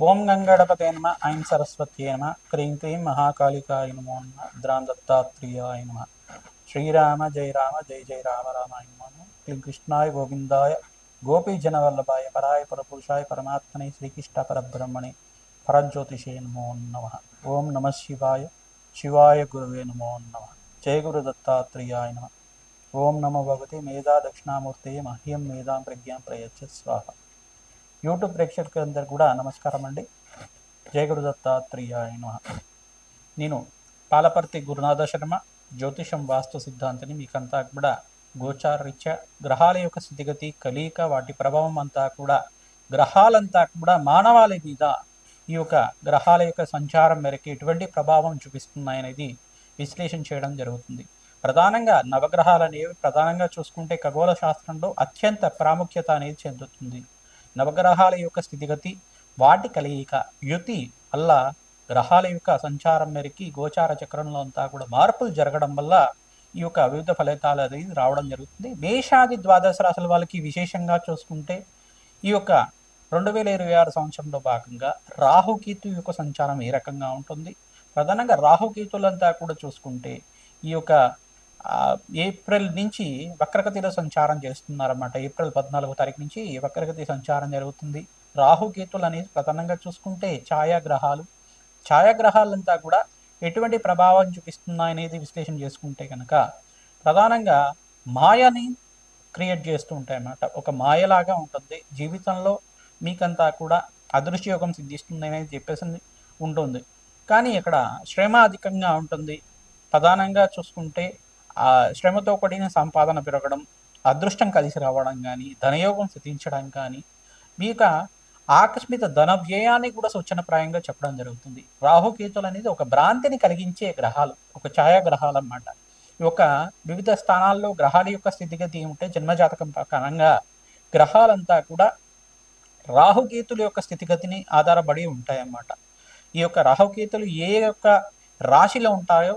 ఓం గంగడపతే నమ ఐం సరస్వత్యే నమ క్రీం క్రీం మహాకాళికాయ నమో నమ ద్రాం దత్తాత్రేయాయ నమ. శ్రీరామ జయ రామ జయ జయ రామ రామాయ నమో క్లీం కృష్ణాయ గోవిందాయ గోపీజనవల్లభాయ పరాయ పరపురుషాయ పరమాత్మనే శ్రీకృష్ణ పరబ్రహ్మణే పరజ్యోతిషే నమో నమ. ఓం నమ శివాయ శివాయ గురువే నమో నమ. జయ గురు దత్తాత్రేయాయ నమ. ఓం నమో భగవతి మేధా దక్షిణామూర్తే మహ్యం మేధాం ప్రజ్ఞాం ప్రయచ్చ స్వాహ. యూట్యూబ్ ప్రేక్షకులందరూ కూడా నమస్కారం అండి. జయగురు దత్తాత్రేయ నేను పాలపర్తి గురునాథ శర్మ జ్యోతిషం వాస్తు సిద్ధాంతిని మీకంతా కూడా గోచారరీత్యా గ్రహాల యొక్క స్థితిగతి కలియిక వాటి ప్రభావం అంతా కూడా గ్రహాలంతా కూడా మానవాళి మీద ఈ యొక్క గ్రహాల యొక్క సంచారం మేరకు ఎటువంటి ప్రభావం చూపిస్తున్నాయనేది విశ్లేషణ చేయడం జరుగుతుంది. ప్రధానంగా నవగ్రహాలు అనేవి ప్రధానంగా చూసుకుంటే ఖగోళ శాస్త్రంలో అత్యంత ప్రాముఖ్యత అనేది చెందుతుంది. నవగ్రహాల యొక్క స్థితిగతి వాటి కలయిక యుతి వల్ల గ్రహాల యొక్క సంచారం మేరకి గోచార చక్రంలో అంతా కూడా మార్పులు జరగడం వల్ల ఈ యొక్క వివిధ ఫలితాలు అనేది రావడం జరుగుతుంది. మేషాది ద్వాదశ రాశుల వాళ్ళకి విశేషంగా చూసుకుంటే ఈ యొక్క రెండు వేల ఇరవై ఆరు సంవత్సరంలో భాగంగా రాహుకేతు యొక్క సంచారం ఏ రకంగా ఉంటుంది? ప్రధానంగా రాహుకేతులంతా కూడా చూసుకుంటే ఈ యొక్క ఏప్రిల్ నుంచి వక్రగతిలో సంచారం చేస్తున్నారన్నమాట. ఏప్రిల్ పద్నాలుగో తారీఖు నుంచి వక్రగతి సంచారం జరుగుతుంది. రాహుకేతులు అనేది ప్రధానంగా చూసుకుంటే ఛాయాగ్రహాలు. ఛాయాగ్రహాలంతా కూడా ఎటువంటి ప్రభావం చూపిస్తున్నాయనేది విశ్లేషణ చేసుకుంటే కనుక ప్రధానంగా మాయని క్రియేట్ చేస్తూ ఉంటాయి అన్నమాట ఒక మాయలాగా ఉంటుంది. జీవితంలో మీకంతా కూడా అదృశ్యయోగం సిద్ధిస్తుంది అనేది చెప్పేసి ఉంటుంది. కానీ ఇక్కడ శ్రమ అధికంగా ఉంటుంది. ప్రధానంగా చూసుకుంటే ఆ శ్రమతో కూడిన సంపాదన పెరగడం అదృష్టం కలిసి రావడం కానీ ధనయోగం సిద్ధించడం కానీ మీక ఆకస్మిక ధన వ్యయాన్ని కూడా సూచనప్రాయంగా చెప్పడం జరుగుతుంది. రాహుకేతులు అనేది ఒక భ్రాంతిని కలిగించే గ్రహాలు ఒక ఛాయాగ్రహాలు అన్నమాట. ఈ యొక్క వివిధ స్థానాల్లో గ్రహాల యొక్క స్థితిగతి ఏమిటంటే జన్మజాతకం ప్రకారంగా గ్రహాలంతా కూడా రాహుకేతుల యొక్క స్థితిగతిని ఆధారపడి ఉంటాయన్నమాట. ఈ యొక్క రాహుకేతులు ఏ యొక్క రాశిలో ఉంటాయో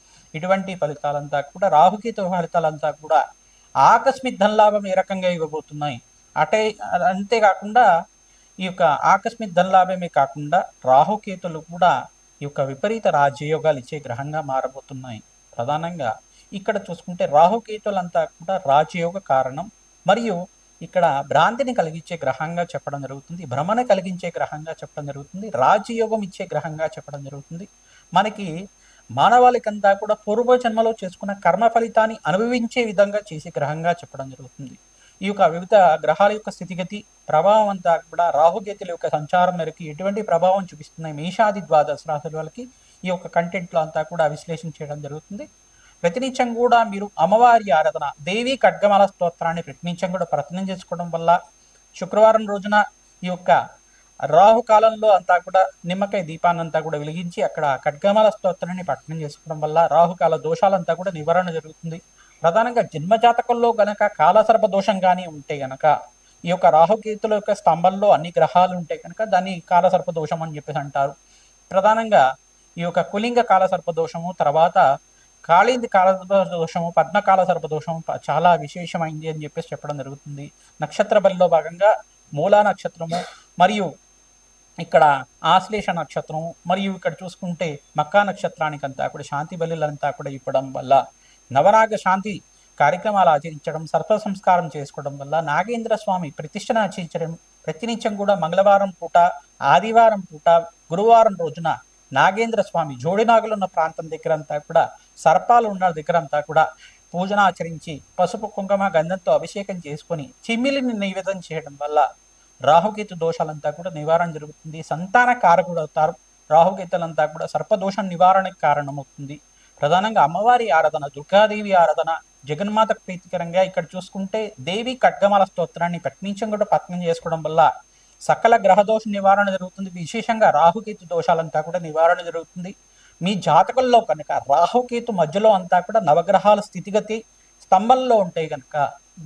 ఇటువంటి ఫలితాలంతా కూడా రాహుకేతు ఫలితాలంతా కూడా ఆకస్మిక ధనలాభం ఏ రకంగా ఇవ్వబోతున్నాయి? అటే అంతేకాకుండా ఈ యొక్క ఆకస్మిక ధనలాభమే కాకుండా రాహుకేతులు కూడా ఈ యొక్క విపరీత రాజయోగాలు ఇచ్చే గ్రహంగా మారబోతున్నాయి. ప్రధానంగా ఇక్కడ చూసుకుంటే రాహుకేతులంతా కూడా రాజయోగ కారణం మరియు ఇక్కడ భ్రాంతిని కలిగించే గ్రహంగా చెప్పడం జరుగుతుంది భ్రమణ కలిగించే గ్రహంగా చెప్పడం జరుగుతుంది రాజయోగం ఇచ్చే గ్రహంగా చెప్పడం జరుగుతుంది. మనకి మానవాళికంతా కూడా పూర్వ జన్మలో చేసుకున్న కర్మ ఫలితాన్ని అనుభవించే విధంగా చేసే గ్రహంగా చెప్పడం జరుగుతుంది. ఈ యొక్క వివిధ గ్రహాల యొక్క స్థితిగతి ప్రభావం అంతా కూడా రాహుగేతుల యొక్క సంచారం మేరకు ఎటువంటి ప్రభావం చూపిస్తున్నాయి? మేషాది ద్వాదశ రాశుల వాళ్ళకి ఈ యొక్క కంటెంట్లో అంతా కూడా విశ్లేషణ చేయడం జరుగుతుంది. ప్రతినిత్యం కూడా మీరు అమ్మవారి ఆరాధన దేవి ఖడ్గమాల స్తోత్రాన్ని ప్రతినిత్యం కూడా ప్రయత్నం చేసుకోవడం వల్ల శుక్రవారం రోజున ఈ యొక్క రాహు కాలంలో అంతా కూడా నిమ్మకాయ దీపాన్ని అంతా కూడా వెలిగించి అక్కడ ఖడ్గమాల స్తోత్రాన్ని పఠనం చేసుకోవడం వల్ల రాహుకాల దోషాలంతా కూడా నివారణ జరుగుతుంది. ప్రధానంగా జన్మజాతకంలో గనక కాలసర్ప దోషం కానీ ఉంటే గనక ఈ యొక్క రాహుకేతుల యొక్క స్తంభంలో అన్ని గ్రహాలు ఉంటే కనుక దాన్ని కాలసర్ప దోషం అని చెప్పేసి అంటారు. ప్రధానంగా ఈ యొక్క కులింగ కాలసర్ప దోషము తర్వాత కాళింది కాలసర్ప దోషము పద్మకాల సర్ప దోషము చాలా విశేషమైంది అని చెప్పేసి చెప్పడం జరుగుతుంది. నక్షత్ర బలిలో భాగంగా మూలా నక్షత్రము మరియు ఇక్కడ ఆశ్లేష నక్షత్రం మరియు ఇక్కడ చూసుకుంటే మక్కా నక్షత్రానికి అంతా కూడా శాంతి బలులంతా కూడా ఇవ్వడం వల్ల నవనాగ శాంతి కార్యక్రమాలు ఆచరించడం సర్ప సంస్కారం చేసుకోవడం వల్ల నాగేంద్ర స్వామి ప్రతిష్టను ఆచరించడం ప్రతినిత్యం కూడా మంగళవారం పూట ఆదివారం పూట గురువారం రోజున నాగేంద్ర స్వామి జోడినాగులు ఉన్న ప్రాంతం దగ్గర అంతా కూడా సర్పాలు ఉన్న దగ్గర అంతా కూడా పూజన ఆచరించి పసుపు కుంకుమ గంధంతో అభిషేకం చేసుకొని చిమ్మిలిని నివేదం చేయడం వల్ల రాహుకేతు దోషాలంతా కూడా నివారణ జరుగుతుంది. సంతాన కారకుడు అవుతారు. రాహుకేతులంతా కూడా సర్పదోషం నివారణకు కారణమవుతుంది. ప్రధానంగా అమ్మవారి ఆరాధన దుర్గాదేవి ఆరాధన జగన్మాత ప్రీతికరంగా ఇక్కడ చూసుకుంటే దేవి ఖడ్గమాల స్తోత్రాన్ని పట్నించం కూడా పత్నం చేసుకోవడం వల్ల సకల గ్రహదోష నివారణ జరుగుతుంది. విశేషంగా రాహుకేతు దోషాలంతా కూడా నివారణ జరుగుతుంది. మీ జాతకంలో కనుక రాహుకేతు మధ్యలో అంతా కూడా నవగ్రహాల స్థితిగతి స్తంభంలో ఉంటాయి కనుక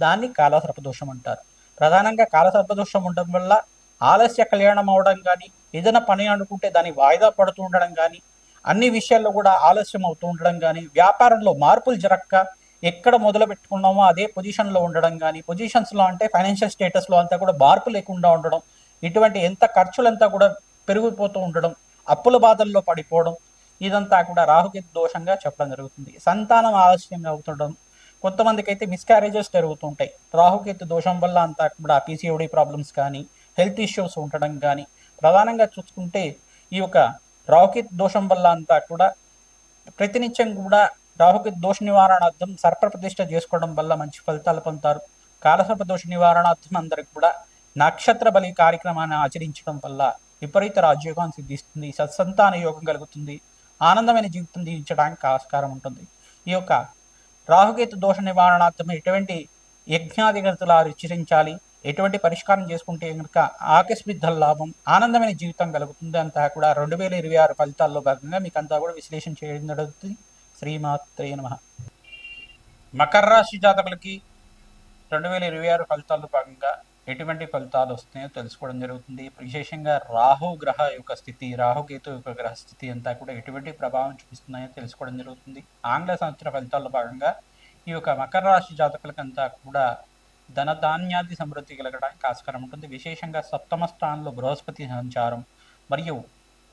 దాన్ని కాలసర్పదోషం అంటారు. ప్రధానంగా కాలసర్పదోషం ఉండడం వల్ల ఆలస్య కళ్యాణం అవడం కానీ ఏదైనా పని అనుకుంటే దాన్ని వాయిదా పడుతూ ఉండడం కానీ అన్ని విషయాల్లో కూడా ఆలస్యం అవుతూ ఉండడం కానీ వ్యాపారంలో మార్పులు జరగక ఎక్కడ మొదలు పెట్టుకున్నామో అదే పొజిషన్లో ఉండడం కానీ పొజిషన్స్లో అంటే ఫైనాన్షియల్ స్టేటస్లో అంతా కూడా మార్పు లేకుండా ఉండడం ఇటువంటి ఎంత ఖర్చులంతా కూడా పెరిగిపోతూ ఉండడం అప్పుల బాధల్లో పడిపోవడం ఇదంతా కూడా రాహుకేతు దోషంగా చెప్పడం జరుగుతుంది. సంతానం ఆలస్యంగా అవుతుండడం కొంతమందికి అయితే మిస్క్యారేజెస్ జరుగుతుంటాయి. రాహుకేతు దోషం వల్ల అంతా కూడా పీసీఓడి ప్రాబ్లమ్స్ కానీ హెల్త్ ఇష్యూస్ ఉండడం కానీ ప్రధానంగా చూసుకుంటే ఈ యొక్క రాహుకేతు దోషం వల్ల అంతా కూడా ప్రతినిత్యం కూడా రాహుకేతు దోష నివారణార్థం సర్ప ప్రతిష్ట చేసుకోవడం వల్ల మంచి ఫలితాలు పొందుతారు. కాలసర్ప దోష నివారణార్థం అందరికి కూడా నక్షత్ర బలి కార్యక్రమాన్ని ఆచరించడం వల్ల విపరీత రాజ్యోగం సిద్ధిస్తుంది. సత్సంతాన యోగం కలుగుతుంది. ఆనందమైన జీవితం జీవించడానికి ఆస్కారం ఉంటుంది. ఈ యొక్క రాహుకేతు దోష నివారణార్థం ఎటువంటి యజ్ఞాధిగతులు ఆచరించాలి ఎటువంటి పరిష్కారం చేసుకుంటే కనుక ఆకస్మిక లాభం ఆనందమైన జీవితం కలుగుతుంది అంతా కూడా రెండు వేల ఇరవై ఆరు ఫలితాల్లో భాగంగా మీకు అంతా కూడా విశ్లేషణ చేయడం జరుగుతుంది. శ్రీమాత్రే నమ. మకర రాశి జాతకులకి రెండు వేల ఇరవై ఆరు ఫలితాల్లో భాగంగా ఎటువంటి ఫలితాలు వస్తున్నాయో తెలుసుకోవడం జరుగుతుంది. విశేషంగా రాహు గ్రహ యొక్క స్థితి రాహుకేతు యొక్క గ్రహ స్థితి అంతా కూడా ఎటువంటి ప్రభావం చూపిస్తున్నాయో తెలుసుకోవడం జరుగుతుంది. ఆంగ్ల సంవత్సర ఫలితాల్లో భాగంగా ఈ యొక్క మకర రాశి జాతకులకంతా కూడా ధన ధాన్యాది సమృద్ధి కలగడానికి ఆస్కారం ఉంటుంది. విశేషంగా సప్తమ స్థానంలో బృహస్పతి సంచారం మరియు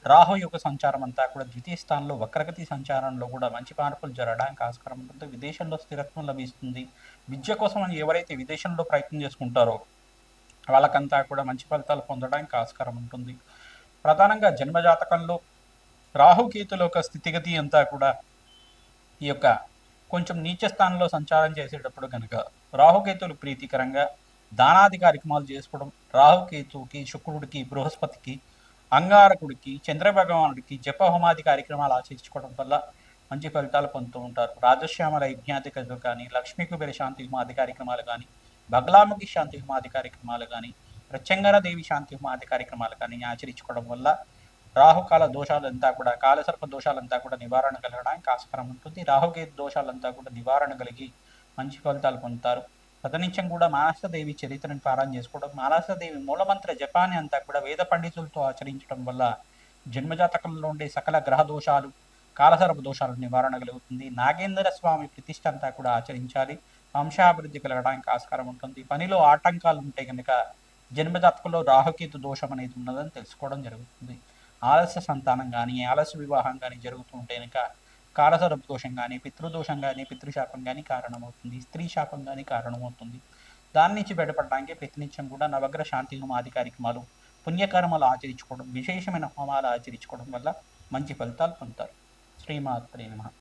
రాహు యొక్క సంచారం అంతా కూడా ద్వితీయ స్థానంలో వక్రగతి సంచారంలో కూడా మంచి మార్పులు జరగడానికి ఆస్కారం ఉంటుంది. విదేశంలో స్థిరత్వం లభిస్తుంది. విద్య కోసం అని ఎవరైతే విదేశంలో ప్రయత్నం చేసుకుంటారో వాళ్ళకంతా కూడా మంచి ఫలితాలు పొందడానికి ఆస్కారం ఉంటుంది. ప్రధానంగా జన్మజాతకంలో రాహుకేతుల యొక్క స్థితిగతి అంతా కూడా ఈ యొక్క కొంచెం నీచ స్థానంలో సంచారం చేసేటప్పుడు కనుక రాహుకేతులు ప్రీతికరంగా దానాది కార్యక్రమాలు చేసుకోవడం రాహుకేతుకి శుక్రుడికి బృహస్పతికి అంగారకుడికి చంద్రభగవానుడికి జపహోమాది కార్యక్రమాలు ఆచరించుకోవడం వల్ల మంచి ఫలితాలు పొందుతూ ఉంటారు. రాజశ్యామల యజ్ఞాధికతలు కానీ లక్ష్మీ కుబేర శాంతి హోమాది కార్యక్రమాలు కానీ బగ్లాముఖి శాంతి హోమాది కార్యక్రమాలు కానీ ప్రత్యంగర దేవి శాంతి హోమాది కార్యక్రమాలు కానీ ఆచరించుకోవడం వల్ల రాహుకాల దోషాలంతా కూడా కాలసర్ప దోషాలంతా కూడా నివారణ కలగడానికి ఆస్కారం ఉంటుంది. రాహుకేతు దోషాలంతా కూడా నివారణ కలిగి మంచి ఫలితాలు పొందుతారు. తదనిత్యం కూడా మానసదేవి చరిత్రను పారాయణ చేసుకోవడం మానసదేవి మూలమంత్ర జపాన్ని అంతా కూడా వేద పండితులతో ఆచరించడం వల్ల జన్మజాతకంలో ఉండే సకల గ్రహ దోషాలు కాలసర్ప దోషాలు నివారణ కలుగుతుంది. నాగేంద్ర స్వామి ప్రతిష్ట అంతా కూడా ఆచరించాలి. వంశాభివృద్ధి కలగడానికి ఆస్కారం ఉంటుంది. పనిలో ఆటంకాలు ఉంటే కనుక జన్మజాతకంలో రాహుకేతు దోషం అనేది ఉన్నదని తెలుసుకోవడం జరుగుతుంది. ఆలస్య సంతానం కానీ ఆలస్య వివాహం కానీ జరుగుతూ ఉంటే కనుక కాలసరపు దోషం కానీ పితృదోషం కానీ పితృశాపం కానీ కారణమవుతుంది. స్త్రీ శాపం కానీ కారణమవుతుంది. దాని నుంచి బయటపడడానికి ప్రతినిత్యం కూడా నవగ్రహ శాంతి హోమాది కార్యక్రమాలు పుణ్యకర్మలు ఆచరించుకోవడం విశేషమైన హోమాలు ఆచరించుకోవడం వల్ల మంచి ఫలితాలు పొందుతారు. శ్రీమాత్రే నమ.